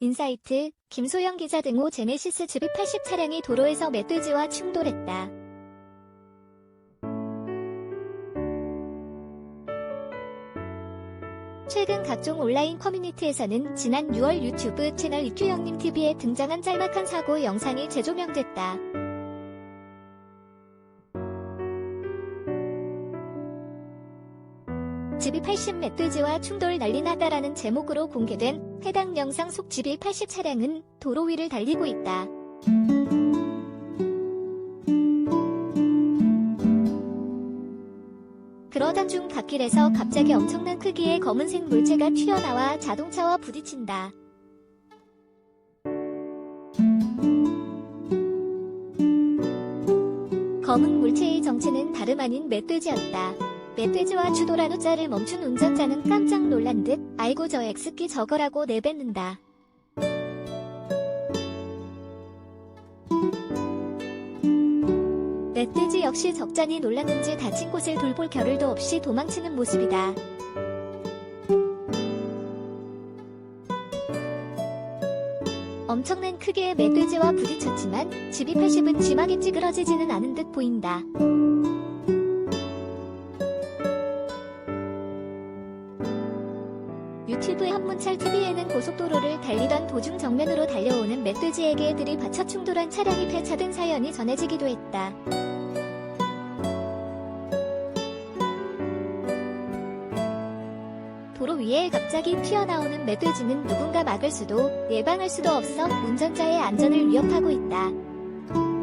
인사이트, 김소영 기자 등호 제네시스 GV80 차량이 도로에서 멧돼지와 충돌했다. 최근 각종 온라인 커뮤니티에서는 지난 6월 유튜브 채널 이큐영님 TV에 등장한 짤막한 사고 영상이 재조명됐다. 집이 80 멧돼지와 충돌 난리 나다라는 제목으로 공개된 해당 영상 속 집이 80 차량은 도로 위를 달리고 있다. 그러던 중 갓길에서 갑자기 엄청난 크기의 검은색 물체가 튀어나와 자동차와 부딪힌다. 검은 물체의 정체는 다름 아닌 멧돼지였다. 멧돼지와 추돌한 후자를 멈춘 운전자는 깜짝 놀란 듯 아이고 저 엑스키 저거라고 내뱉는다. 멧돼지 역시 적잖이 놀랐는지 다친 곳을 돌볼 겨를도 없이 도망치는 모습이다. 엄청난 크기의 멧돼지와 부딪혔지만 GV80은 심하게 찌그러지지는 않은 듯 보인다. 유튜브 한문철 TV에는 고속도로를 달리던 도중 정면으로 달려오는 멧돼지에게 들이받쳐 충돌한 차량이 폐차된 사연이 전해지기도 했다. 도로 위에 갑자기 튀어나오는 멧돼지는 누군가 막을 수도 예방할 수도 없어 운전자의 안전을 위협하고 있다.